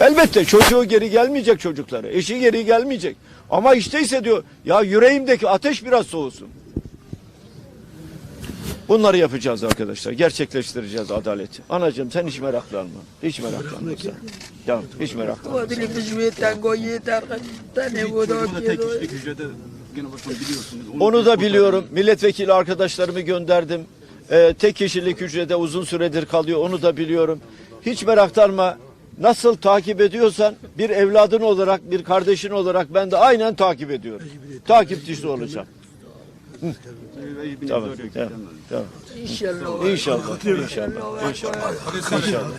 Elbette çocuğu geri gelmeyecek çocukları. Eşi geri gelmeyecek. Ama işteyse diyor ya yüreğimdeki ateş biraz soğusun. Bunları yapacağız arkadaşlar. Gerçekleştireceğiz adaleti. Anacığım sen hiç meraklanma. Hiç meraklanma sen. Ya hiç meraklanma. Wadili bishwe tango yeter tane bu da Tek kişilik hücrede gene başkanım biliyorsunuz. Onu da biliyorum. Milletvekili arkadaşlarımı gönderdim. Ee, tek kişilik hücrede uzun süredir kalıyor. Onu da biliyorum. Hiç meraklanma. Nasıl takip ediyorsan bir evladın olarak, bir kardeşin olarak ben de aynen takip ediyorum. Takipçisi olacağım. Tamam. Tamam. İnşallah. İnşallah. İnşallah. İnşallah.